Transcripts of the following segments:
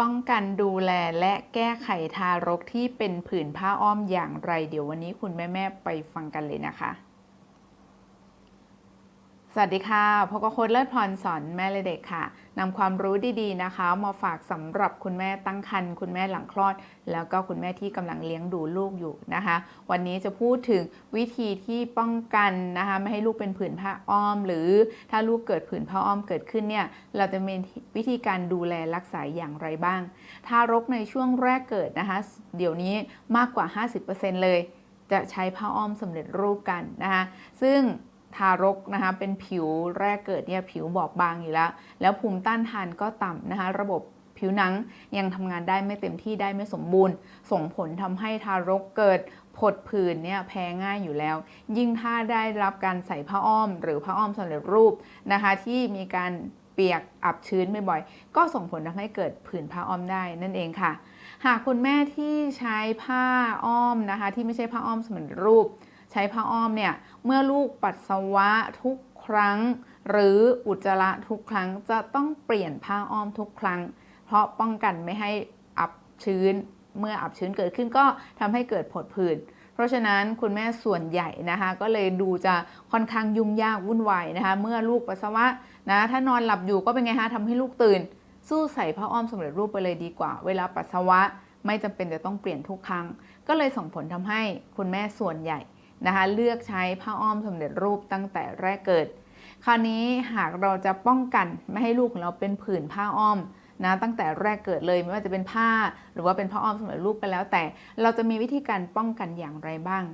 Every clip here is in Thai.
ป้องกันดูแลและแก้ไขทารกที่เป็นผื่นผ้าอ้อมอย่างไร เดี๋ยววันนี้คุณแม่ ๆ ไปฟังกันเลยนะคะ สวัสดีค่ะพบกับโค้ดเลิศพรสอนแม่และเด็กค่ะนำความรู้ดีๆนะคะ มาฝากสำหรับคุณแม่ตั้งครรภ์คุณแม่หลังคลอด แล้วก็คุณแม่ที่กำลังเลี้ยงดูลูกอยู่นะคะ วันนี้จะพูดถึงวิธีที่ป้องกันนะคะ ไม่ให้ลูกเป็นผื่นผ้าอ้อม หรือถ้าลูกเกิดผื่นผ้าอ้อมเกิดขึ้นเนี่ยเราจะมีวิธีการดูแลรักษาอย่างไรบ้าง ทารกในช่วงแรกเกิดนะคะ เดี๋ยวนี้มากกว่า 50%เลย จะใช้ผ้าอ้อมสำเร็จรูปกันนะคะซึ่ง ทารกนะคะเป็นผิวแรกเกิดเนี่ยผิวบอบบางอยู่แล้ว แล้วภูมิต้านทานก็ต่ำนะคะระบบผิวหนังยังทำงานได้ไม่เต็มที่ได้ไม่สมบูรณ์ ส่งผลทำให้ทารกเกิดผดผื่นเนี่ยแพ้ง่ายอยู่แล้ว ยิ่งถ้าได้รับการใส่ผ้าอ้อม หรือผ้าอ้อมสำเร็จรูปนะคะที่มีการเปียกอับชื้นบ่อยๆ ก็ส่งผลทำให้เกิดผื่นผ้าอ้อมได้นั่นเองค่ะ หากคุณแม่ที่ใช้ผ้าอ้อมนะคะที่ไม่ใช่ผ้าอ้อมสำเร็จรูป ใช้ผ้าอ้อมเนี่ยเมื่อลูกปัสสาวะทุกครั้ง หรืออุจจาระทุกครั้งจะต้องเปลี่ยนผ้าอ้อมทุกครั้ง เพราะป้องกันไม่ให้อับชื้น เมื่ออับชื้นเกิดขึ้นก็ทำให้เกิดผดผื่นเพราะฉะนั้นคุณแม่ส่วนใหญ่นะคะ ก็เลยดูจะค่อนข้างยุ่งยากวุ่นวายนะคะ เมื่อลูกปัสสาวะนะถ้านอนหลับอยู่ก็เป็นไงคะทำให้ลูกตื่น สู้ใส่ผ้าอ้อมสำเร็จรูปไปเลยดีกว่า เวลาปัสสาวะไม่จำเป็นจะต้องเปลี่ยนทุกครั้ง ก็เลยส่งผลทำให้คุณแม่ส่วนใหญ่ นะคะเลือกใช้ผ้าอ้อมสำเร็จรูปตั้งแต่แรกเกิด คราวนี้หากเราจะป้องกันไม่ให้ลูกของเราเป็นผื่นผ้าอ้อมนะตั้งแต่แรกเกิดเลยไม่ว่าจะเป็นผ้าหรือว่าเป็นผ้าอ้อมสำเร็จรูปก็แล้วแต่ เราจะมีวิธีการป้องกันอย่างไรบ้าง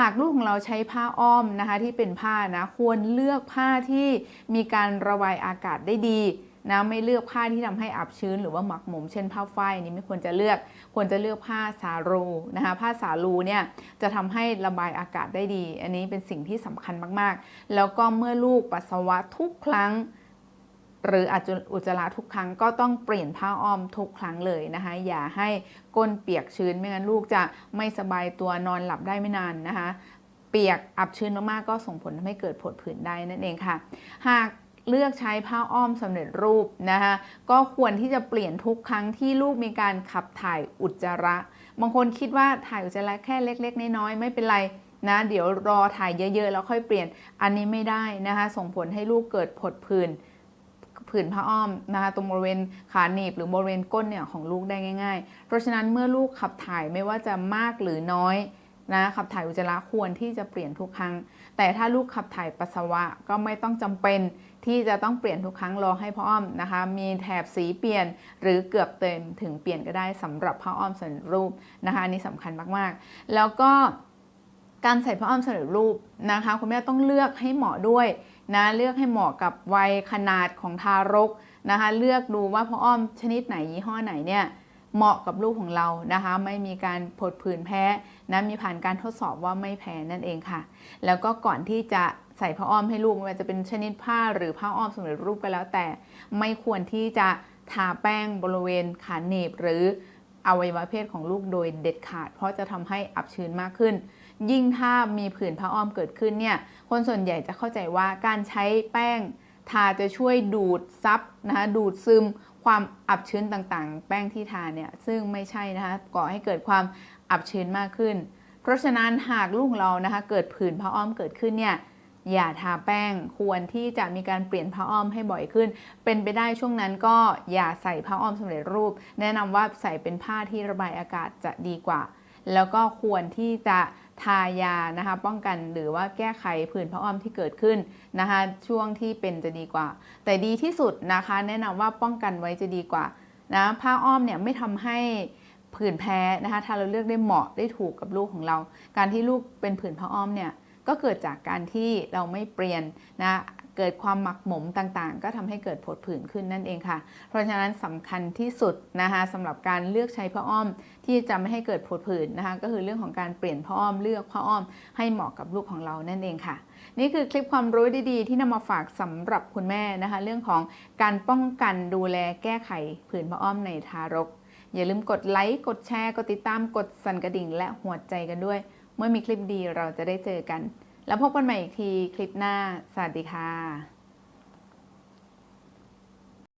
หากลูกของเราใช้ผ้าอ้อมนะคะที่เป็นผ้านะควรเลือกผ้าที่มีการระบายอากาศได้ดี นะไม่เลือกผ้าที่ทำให้อับชื้น หรือว่าหมักหมมเช่นผ้าฝ้ายนี่ไม่ควรจะเลือกควรจะเลือกผ้าสาลูนะคะผ้าสาลูเนี่ยจะทำให้ระบายอากาศได้ดี อันนี้เป็นสิ่งที่สำคัญมากๆ แล้วก็เมื่อลูกปัสสาวะทุกครั้งหรืออาจจะอุจจาระทุกครั้งก็ต้องเปลี่ยนผ้าอ้อมทุกครั้งเลยนะคะ อย่าให้ก้นเปียกชื้นไม่งั้นลูกจะไม่สบายตัวนอนหลับได้ไม่นานนะคะ เปียกอับชื้นมากๆก็ส่งผลทำให้เกิดผดผื่นได้นั่นเองค่ะ หาก เลือกใช้ผ้าอ้อมสำเร็จรูปนะคะก็ควรที่จะเปลี่ยนทุกครั้งที่ลูกมีการขับถ่ายอุจจาระ บางคนคิดว่าถ่ายอุจจาระแค่เล็ก ๆ น้อยๆไม่เป็นไรนะเดี๋ยวรอถ่ายเยอะๆ แล้วค่อยเปลี่ยนอันนี้ไม่ได้นะคะ ส่งผลให้ลูกเกิดผดผื่นผื่นผ้าอ้อมนะคะตรงบริเวณขาหนีบหรือบริเวณก้นเนี่ยของลูกได้ง่าย ๆ เพราะฉะนั้นเมื่อลูกขับถ่ายไม่ว่าจะมากหรือน้อย นะขับถ่ายอุจจาระควรที่จะเปลี่ยนทุกครั้ง แต่ถ้าลูกขับถ่ายปัสสาวะก็ไม่ต้องจำเป็นที่จะต้องเปลี่ยนทุกครั้งรอให้พ่ออ้อมนะคะ มีแถบสีเปลี่ยนหรือเกือบเต็มถึงเปลี่ยนก็ได้สำหรับผ้าอ้อมสำเร็จรูปนะคะอันนี้สำคัญมากๆ แล้วก็การใส่ผ้าอ้อมสำเร็จรูปนะคะคุณแม่ต้องเลือกให้เหมาะด้วยนะเลือกให้เหมาะกับวัยขนาดของทารกนะคะ เลือกดูว่าผ้าอ้อมชนิดไหนยี่ห้อไหนเนี่ย เหมาะกับลูกของเรานะคะ ไม่มีการผดผื่นแพ้นะมีผ่านการทดสอบว่าไม่แพ้นั่นเองค่ะ แล้วก็ก่อนที่จะใส่ผ้าอ้อมให้ลูกไม่ว่าจะเป็นชนิดผ้าหรือผ้าอ้อมสำเร็จรูปก็แล้วแต่ ไม่ควรที่จะทาแป้งบริเวณขาหนีบหรืออวัยวะเพศของลูกโดยเด็ดขาด เพราะจะทำให้อับชื้นมากขึ้น ยิ่งถ้ามีผื่นผ้าอ้อมเกิดขึ้นเนี่ยคนส่วนใหญ่จะเข้าใจว่าการใช้แป้งทาจะช่วยดูดซับนะคะดูดซึม ความอับชื้นต่างๆ แป้งที่ทาเนี่ยซึ่งไม่ใช่นะคะก่อให้เกิดความอับชื้นมากขึ้น เพราะฉะนั้นหากลูกเรานะคะเกิดผื่นผ้าอ้อมเกิดขึ้นเนี่ยอย่าทาแป้งควรที่จะมีการเปลี่ยนผ้าอ้อมให้บ่อยขึ้น เป็นไปได้ช่วงนั้นก็อย่าใส่ผ้าอ้อมสำเร็จรูป แนะนำว่าใส่เป็นผ้าที่ระบายอากาศจะดีกว่า แล้วก็ควรที่จะ ทายานะคะป้องกันหรือว่าแก้ไขผื่นผ้าอ้อมที่เกิดขึ้นนะคะช่วงที่เป็นจะดีกว่า แต่ดีที่สุดนะคะแนะนำว่าป้องกันไว้จะดีกว่านะผ้าอ้อมเนี่ยไม่ทำให้ผื่นแพ้นะคะถ้าเราเลือกได้เหมาะได้ถูกกับลูกของเรา การที่ลูกเป็นผื่นผ้าอ้อมเนี่ยก็เกิดจากการที่เราไม่เปลี่ยนนะ เกิดความหมักหมมต่างๆ ก็ทำให้เกิดผดผื่นขึ้นนั่นเองค่ะ เพราะฉะนั้นสำคัญที่สุดนะคะสำหรับการเลือกใช้ผ้าอ้อมที่จะไม่ให้เกิดผดผื่นนะคะก็คือเรื่องของการเปลี่ยนผ้าอ้อมเลือกผ้าอ้อมให้เหมาะกับลูกของเรานั่นเองค่ะ นี่คือคลิปความรู้ดีๆ ที่นำมาฝากสำหรับคุณแม่นะคะ เรื่องของการป้องกันดูแลแก้ไขผื่นผ้าอ้อมในทารก อย่าลืมกดไลค์กดแชร์กดติดตามกดสั่นกระดิ่ง และหัวใจกันด้วย เมื่อมีคลิปดีเราจะได้เจอกัน แล้วพบกันใหม่อีกทีคลิปหน้า สวัสดีค่ะ